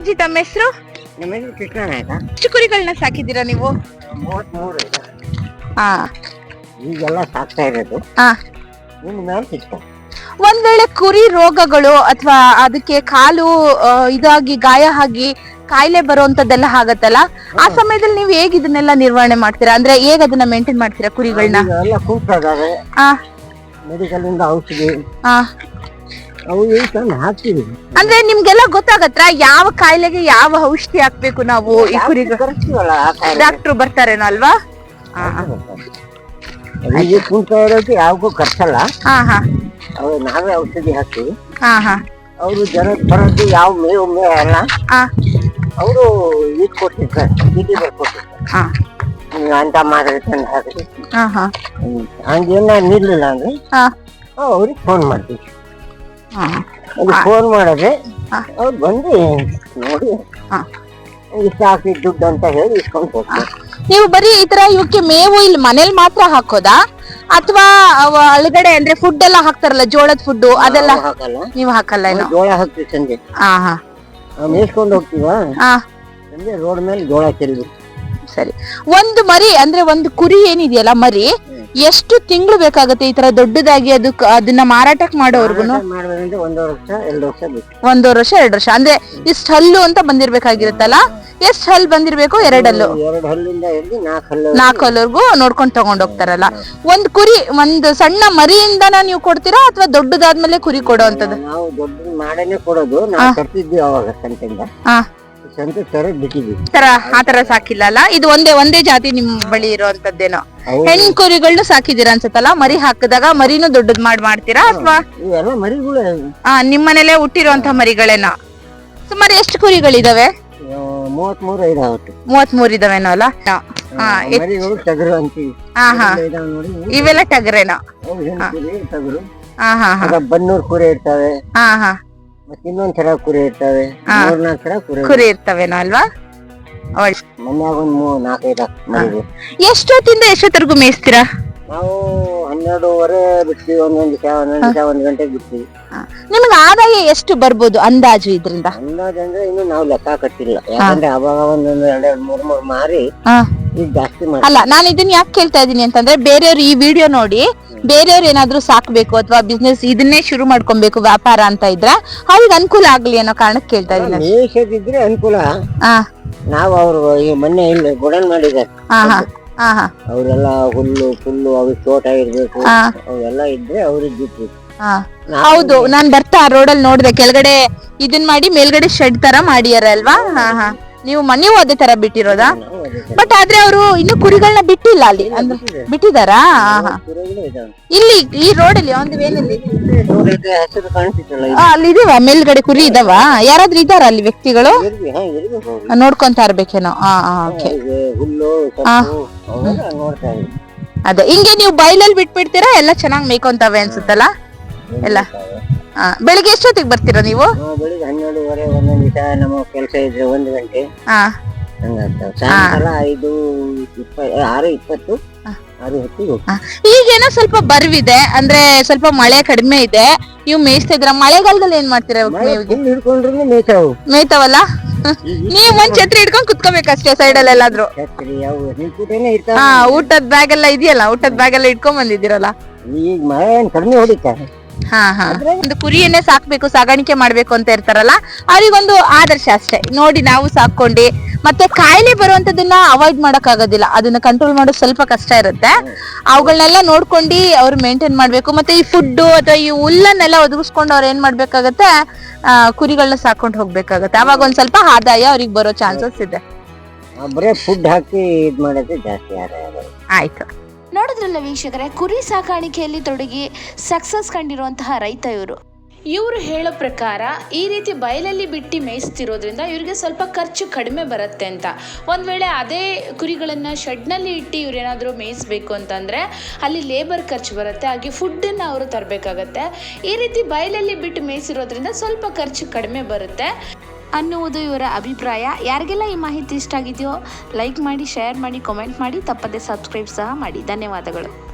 ಅಜ್ಜಿ ತಮ್ಮ ಹೆಸರು? ನಮ್ಮ ಹೆಸರು ಕೃಷ್ಣ ನಾಯಕ ಎಷ್ಟು ಕುರಿಗಳನ್ನ ಸಾಕಿದ್ದೀರಾ ನೀವು? ಮೂವತ್ಮೂರು. ಇದೆ ಹಾ ಈಗೆಲ್ಲ ಸಾಕ್ತಾ ಇರೋದು. ಹಾ ನಿಮ್ಮ ಮೇಲೆ ಒಂದ್ ವೇಳೆ ಕುರಿ ರೋಗಗಳು ಅಥವಾ ಅದಕ್ಕೆ ಕಾಲು ಆ, ಇದಾಗಿ ಗಾಯ ಆಗಿ ಕಾಯಿಲೆ ಬರುವಂತದ್ದೆಲ್ಲ ಆಗತ್ತಲ್ಲ? ಆ ಸಮಯದಲ್ಲಿ ನೀವು ಹೇಗ್ ಇದನ್ನೆಲ್ಲ ನಿರ್ವಹಣೆ ಮಾಡ್ತೀರಾ? ಅಂದ್ರೆ ಹೇಗ್ ಅದನ್ನ ಮೇಂಟೈನ್ ಮಾಡ್ತೀರಾ ಕುರಿಗಳನ್ನ? ಎಲ್ಲ ಕೂಗ್ತದಾವೆ ಆ. ಮೆಡಿಕಲ್ ಇಂದ ಔಷಧಿ. ಆ. ಅವು ಏನ್ ತಂದು ಹಾಕ್ತೀವಿ? ಅಂದ್ರೆ ನಿಮ್ಗೆಲ್ಲ ಗೊತ್ತಾಗತ್ರ ಯಾವ ಕಾಯಿಲೆಗೆ ಯಾವ ಔಷಧಿ ಹಾಕ್ಬೇಕು ನಾವು ಈ ಕುರಿಗೆ? ಕರೆಸ್ತೀವಲ್ಲ ಆ ಕಾಯಿಲೆ. ಡಾಕ್ಟ್ರು ಬರ್ತಾರೇನೋ ಅಲ್ವಾ? ಹಾ ಈಗ ಕುಂತ ಇರೋದು ಯಾವಾಗೂ ಖರ್ಚಲ್ಲ. ಹಾ ಹಾ. ಅವು ನಾವೇ ಔಷಧಿ ಹಾಕ್ತೀವಿ. ಹಾ ಹಾ. ಅವರು ಜನ ಬರೋದು ಯಾವ ಮೇವು ಮೇವು ಅಲ್ಲ. ಹಾ ಅವರು ಇದು ಕೊಟ್ಟಿರ್ತಾರೆ ಚೀಟಿ ಬರ್ಕೊಟ್ಟಿರ್ತಾರೆ ಹಾ. ನೀವು ಅಂತ ಮಾತ್ರೆ ತಂದು ಹಾಕ್ರಿ ಹಾ ಹಾ. ಹಂಗೇನ ನಿಲ್ಲಿಲ್ಲ ಅಂದ್ರೆ ಹಾ. ಅವ್ರಿಗೆ ಫೋನ್ ಮಾಡ್ತೀವಿ. ಅದು ಫೋನ್ ಮಾಡಿದ್ರೆ. ಅವ್ರು ಬಂದು ನೋಡಿ ಇಷ್ಟಾಕಿ ದುಡ್ಡು ಅಂತ ಹೇಳಿ ಇಸ್ಕೊಂಡು ಹೋಗ್ತಾರೆ. ನೀವು ಬರೀ ಈ ತರ ಇವಕ್ಕೆ ಮೇವು ಇಲ್ಲಿ ಮನೇಲಿ ಮಾತ್ರ ಹಾಕೋದಾ? ಅಥವಾ ಒಳಗಡೆ ಅಂದ್ರೆ ಫುಡ್ ಎಲ್ಲ ಹಾಕ್ತಾರಲ್ಲ ಜೋಳದ ಫುಡ್ ಅದೆಲ್ಲ? ಹಾಕಲ್ಲ. ನೀವು ಹಾಕಲ್ಲ ಏನೋ ಜೋಳ ಹಾಕ್ತೀವಿ ಸಂಜೆ. ಹಾ ಹಾ. ಮೇಯ್ಸ್ಕೊಂಡು ಹೋಗ್ತೀವ? ಹಾ. ಸಂಜೆ ರೋಡ್ ಮೇಲೆ ಜೋಳ ಚೆಲ್ಬೇಕು ಸರಿ. ಒಂದು ಮರಿ ಅಂದ್ರೆ ಒಂದು ಕುರಿ ಏನಿದೆಯಲ್ಲ ಮರಿ? ಎಷ್ಟು ತಿಂಗಳು ಬೇಕಾಗುತ್ತೆ ಈ ತರ ದೊಡ್ಡದಾಗಿ ಅದಕ್ಕೆ ಅದನ್ನ ಮಾರಾಟಕ್ಕೆ ಮಾಡೋರ್ಗುನು? ಒಂದು ಮಾಡ್ಬೇಕಂದ್ರೆ ಒಂದೂವರೆ ವರ್ಷ ಎರಡು ವರ್ಷ ಬೇಕು ಒಂದೂವರೆ ವರ್ಷ ಎರಡು ವರ್ಷ. ಅಂದ್ರೆ ಇಷ್ಟು ಹಲ್ಲು ಅಂತ ಬಂದಿರ್ಬೇಕಾಗಿರುತ್ತಲ್ಲ? ಎಷ್ಟು ಹಲ್ಲು ಬಂದಿರ್ಬೇಕು? ಎರಡಲ್ಲು. ಎರಡು ಹಲ್ಲಿಂದ ಹಿಡಿದು ನಾಲ್ಕು ಹಲ್ಲು ನಾಲ್ಕು ಹಲ್ಲುವರೆಗೂ ನೋಡ್ಕೊಂಡ್ ತಗೊಂಡ್ ಹೋಗ್ತಾರಲ್ಲ. ಒಂದ್ ಕುರಿ ಒಂದ್ ಸಣ್ಣ ಮರಿಯಿಂದನ ನೀವು ಕೊಡ್ತೀರಾ ಅಥವಾ ದೊಡ್ಡದಾದ್ಮೇಲೆ ಕುರಿ ಕೊಡೋ ಅಂತದ್ದು ನಾವು ಮಾಡೇನೆ ಕೊಡೋದು. ನಾವು ತರ್ತಿದ್ವಿ ಅವಾಗ ಸಂತೆಯಿಂದ ಹಾ. ಸಂತೆ ತರ ತರ ಸಾಕಿಲ್ಲ ಅಲ್ಲ? ಇದು ಒಂದೇ ಒಂದೇ ಜಾತಿ ನಿಮ್ ಬಳಿ ಇರುವಂತದ್ದೇನೋ? ಹೌದು. ಹೆಣ್ ಕುರಿಗಳನ್ನ ಸಾಕಿದೀರಾ ಅನ್ಸತ್ತಲ್ಲ? ಮರಿ ಹಾಕಿದಾಗ ಮರಿನೂ ದೊಡ್ಡದ್ ಮಾಡಿ ಮಾಡ್ತೀರಾ ಅಥವಾ? ಇವೆಲ್ಲ ಮರಿಗಳು. ಆ, ನಿಮ್ಮನೇಲೆ ಹುಟ್ಟಿರುವಂತ ಮರಿಗಳೇನ? ಸುಮಾರು ಎಷ್ಟು ಕುರಿಗಳಿದಾವೆ? ಮೂವತ್ ಮೂರು ಐದು ಆವತ್ತು ಮೂವತ್ ಮೂರ್ ಇದಾವೇನೋ ಅಲ್ಲ? ಹಾ. ಎ- ಮರಿಗಳು ಟಗರು ಅಂತೀವಿ. ಹಾ. ಹಾ ಇದಾವ್ ನೋಡಿ. ಇವೆಲ್ಲ ಟಗರೇನೋ? ಅವು ಹೆಣ್ಣು ಕುರಿ ಟಗರು. ಹಾ ಹಾ ಹಾ. ಆಗ ಬನ್ನೂರ್ ಕುರಿ ಇರ್ತಾವೆ. ಹಾ ಹಾ. ಮತ್ತೆ ಇನ್ನೊಂದ್ ತರ ಕುರಿ ಇರ್ತವೆ. ಹಾ. ಮೂರ್ನಾಲ್ಕು ತರ ಕುರಿ ಕುರಿ ಇರ್ತವೇನೋ ಅಲ್ವಾ? ಒಳ್ಳೆ ಮನ್ಯಾಗ ಒಂದ್ ಮೂರ್ ನಾಲ್ಕೈದು ಮರಿಗಳು ಎಷ್ಟೊತ್ತಿಂದ ಎಷ್ಟೊತ್ತರೆಗೂ ಮೇಯಿಸ್ತೀರಾ? ನಾವು ಹನ್ನೆರಡೂವರೆ ಬಿಡ್ತೀವಿ ಒಂದೊಂದ್ ದಿವಸ ಒಂದೊಂದ್ ದಿವಸ ಒಂದ್ ಗಂಟೆಗೆ ಬಿಡ್ತೀವಿ ನಿಮ್ಗೆ ಆದಾಯ ಎಷ್ಟು ಬರ್ಬೋದು ಅಂದಾಜು ಇದ್ರಿಂದ? ಅಂದಾಜ್ ಅಂದ್ರೆ ಇನ್ನು ನಾವು ಲೆಕ್ಕ ಕಟ್ಟಿಲ್ಲ ಯಾಕಂದ್ರೆ ಅವಾಗ ಒಂದೊಂದು ಎರಡೆರಡು ಮೂರ್ ಮೂರ್ ಮಾರಿ ಮಾಡಿ ಅಲ್ಲ ನಾನು ಇದನ್ನ ಯಾಕೆ ಕೇಳ್ತಾ ಇದೀನಿ ಅಂತಂದ್ರೆ ಬೇರೆಯವ್ರು ಈ ವಿಡಿಯೋ ನೋಡಿ ಬೇರೆಯವ್ರು ಏನಾದ್ರೂ ಸಾಕ್ಬೇಕು ಅಥವಾ ಬಿಸ್ನೆಸ್ ಇದನ್ನೇ ಶುರು ಮಾಡ್ಕೊಬೇಕು ವ್ಯಾಪಾರ ಅಂತ ಇದ್ರ ಅವ್ರಿಗೆ ಅನುಕೂಲ ಆಗ್ಲಿ ಅನ್ನೋ ಕಾರಣಕ್ಕೆ ಕೇಳ್ತಾ ಇದ್ದೀನಿ. ಮೇಷದಿದ್ರೆ ಅನುಕೂಲ. ಆ, ನಾವು ಅವ್ರು ಈ ಮೊನ್ನೆ ಇಲ್ಲಿ ಗುಡನ್ ಮಾಡಿದ್ದಾರೆ. ಹಾ. ಹಾ. ಅವರೆಲ್ಲ ಹುಲ್ಲು ಪುಲ್ಲು ಅವ್ರ ತೋಟ ಇರ್ಬೇಕು. ಅವೆಲ್ಲ ಇದ್ರೆ ಅವ್ರಿಗೆ ಬಿಟ್ಟು ಹೌದು ನಾನ್ ಬರ್ತಾ ರೋಡಲ್ಲಿ ನೋಡಿದೆ ಕೆಳಗಡೆ ಇದನ್ ಮಾಡಿ ಮೇಲ್ಗಡೆ ಶೆಡ್ ತರ ಮಾಡಿಯಾರ ಅಲ್ವಾ? ಹಾ ಹಾ. ನೀವು ಮನೆ ಅದೇ ತರ ಬಿಟ್ಟಿರೋದಾ? ಬಟ್ ಆದ್ರೆ ಅವರು ಇನ್ನು ಕುರಿಗಳನ್ನ ಬಿಟ್ಟಿಲ್ಲ ಅಲ್ಲಿ. ಬಿಟ್ಟಿದಾರಾ? ಹಾ ಇಲ್ಲಿ ಈ ಒಂದು ಹೆಸರು ಕಾಣಿಸ್ತಿತ್ತಲ್ಲ ಆ, ಅಲ್ಲಿ ಇದೀವ ಮೇಲ್ಗಡೆ ಕುರಿ ಇದಾವ. ಯಾರಾದ್ರೂ ಇದಾರ ಅಲ್ಲಿ ವ್ಯಕ್ತಿಗಳು? ನೋಡ್ಕೊಂತ ಇರ್ಬೇಕೇನೋ ಓಕೆ ಅದೇ ಹಿಂಗೆ ನೀವು ಬೈಲಲ್ಲಿ ಬಿಟ್ಬಿಡ್ತೀರಾ? ಎಲ್ಲ ಚೆನ್ನಾಗಿ ಮೇಯ್ಕೊಂತಾವೆ ಅನ್ಸುತ್ತಲ್ಲ? ಎಲ್ಲ. ಆ, ಬೆಳಿಗ್ಗೆ ಎಷ್ಟೊತ್ತಿಗೆ ಬರ್ತೀರಾ ನೀವು? ನಾವು ಬೆಳಿಗ್ಗೆ ಹನ್ನೆರಡುವರೆ ಒಂದೊಂದು ದಿವಸ ನಮ್ಮ ಕೆಲಸ ಇದ್ರೆ ಒಂದು ಗಂಟೆ. ಹಾ ಹಂಗಾಗ್ತವೆ ಸಾಯಂಕಾಲ ಐದು ಇಪ್ಪ ಆರು ಇಪ್ಪತ್ತು ಆರು ಹೊತ್ತಿಗೆ ಹೋಗ್ತೀವಿ. ಆ. ಈಗೇನೋ ಸ್ವಲ್ಪ ಬರ್ವಿದೆ ಅಂದ್ರೆ ಸ್ವಲ್ಪ ಮಳೆ ಕಡಿಮೆ ಇದೆ. ನೀವು ಮೇಯ್ಸ್ತಾ ಇದ್ರ ಮಳೆಗಾಲದಲ್ಲಿ ಏನ್ ಮಾಡ್ತೀರಾ ಇವಾಗ ಮೇವಿಗೆ? ಫುಲ್ ಹಿಡ್ಕೊಂಡ್ರು ಮೇಯ್ತಾವು. ಮೇಯ್ತಾವಲ್ಲ? ನೀವ್ ಒಂದ್ ಛತ್ರಿ ಹಿಡ್ಕೊಂಡ್ ಕುತ್ಕೋಬೇಕಷ್ಟೇ ಸೈಡ್ ಅಲ್ಲಿ ಎಲ್ಲಾದ್ರೂ? ಛತ್ರಿ ಅವು ನಿಂತ್ಬಿಟ್ಟೇನೆ ಹಾ ಇರ್ತಾವೆ. ಊಟದ ಬ್ಯಾಗ್ ಎಲ್ಲ ಇದೆಯಲ್ಲ ಊಟದ ಬ್ಯಾಗ್ ಎಲ್ಲ ಇಟ್ಕೊಂಡ್ ಬಂದಿದ್ದೀರಲ್ಲ? ಈಗ ಮಳೆ ಏನ್ ಕಡಿಮೆ ಹೊಡಿತಾರೆ ಹಾ ಹಾ. ಒಂದು ಕುರಿಯನ್ನೇ ಸಾಕ್ಬೇಕು ಸಾಗಾಣಿಕೆ ಮಾಡ್ಬೇಕು ಅಂತ ಇರ್ತಾರಲ್ಲ ಅವ್ರಿಗೊಂದು ಆದರ್ಶ ಅಷ್ಟೇ. ನೋಡಿ ನಾವು ಸಾಕೊಂಡಿ ಮತ್ತೆ ಕಾಯಿಲೆ ಬರುವಂತದನ್ನ ಅವಾಯ್ಡ್ ಮಾಡಕ್ ಆಗೋದಿಲ್ಲ ಅದನ್ನ ಕಂಟ್ರೋಲ್ ಮಾಡೋದು ಸ್ವಲ್ಪ ಕಷ್ಟ ಇರುತ್ತೆ. ಅವುಗಳನ್ನೆಲ್ಲ ನೋಡ್ಕೊಂಡು ಅವ್ರು ಮೇಂಟೈನ್ ಮಾಡ್ಬೇಕು. ಮತ್ತೆ ಈ ಫುಡ್ ಅಥವಾ ಈ ಹುಲ್ಲನ್ನೆಲ್ಲ ಒದಗಿಸ್ಕೊಂಡು ಅವ್ರು ಏನ್ ಮಾಡ್ಬೇಕಾಗತ್ತೆ ಕುರಿಗಳನ್ನ ಸಾಕೊಂಡು ಹೋಗ್ಬೇಕಾಗತ್ತೆ. ಅವಾಗ ಒಂದ್ ಸ್ವಲ್ಪ ಆದಾಯ ಅವ್ರಿಗೆ ಬರೋ ಚಾನ್ಸಸ್ ಇದೆ. ಬರೇ ಫುಡ್ ಹಾಕಿ ಇದ್ ಮಾಡೋದೇ ಜಾಸ್ತಿ ಆದಾಯ. ಆಯ್ತು. ನೋಡಿದ್ರಲ್ಲ ವೀಕ್ಷಕರೇ, ಕುರಿ ಸಾಕಾಣಿಕೆಯಲ್ಲಿ ತೊಡಗಿ ಸಕ್ಸಸ್ ಕಂಡಿರುವಂತಹ ರೈತ ಇವರು. ಇವರು ಹೇಳೋ ಪ್ರಕಾರ ಈ ರೀತಿ ಬಯಲಲ್ಲಿ ಬಿಟ್ಟು ಮೇಯಿಸ್ತಿರೋದ್ರಿಂದ ಇವರಿಗೆ ಸ್ವಲ್ಪ ಖರ್ಚು ಕಡಿಮೆ ಬರುತ್ತೆ ಅಂತ. ಒಂದು ವೇಳೆ ಅದೇ ಕುರಿಗಳನ್ನು ಶೆಡ್ನಲ್ಲಿ ಇಟ್ಟು ಇವ್ರೇನಾದರೂ ಮೇಯಿಸ್ಬೇಕು ಅಂತಂದರೆ ಅಲ್ಲಿ ಲೇಬರ್ ಖರ್ಚು ಬರುತ್ತೆ, ಹಾಗೆ ಫುಡ್ಡನ್ನು ಅವರು ತರಬೇಕಾಗತ್ತೆ. ಈ ರೀತಿ ಬಯಲಲ್ಲಿ ಬಿಟ್ಟು ಮೇಯಿಸಿರೋದ್ರಿಂದ ಸ್ವಲ್ಪ ಖರ್ಚು ಕಡಿಮೆ ಬರುತ್ತೆ. ಅನ್ನುವುದು ಇವರ ಅಭಿಪ್ರಾಯ. ಯಾರಿಗೆಲ್ಲ ಈ ಮಾಹಿತಿ ಇಷ್ಟ ಆಗಿದೆಯೋ ಲೈಕ್ ಮಾಡಿ ಶೇರ್ ಮಾಡಿ ಕಾಮೆಂಟ್ ಮಾಡಿ, ತಪ್ಪದೆ ಸಬ್ಸ್ಕ್ರೈಬ್ ಸಹ ಮಾಡಿ. ಧನ್ಯವಾದಗಳು.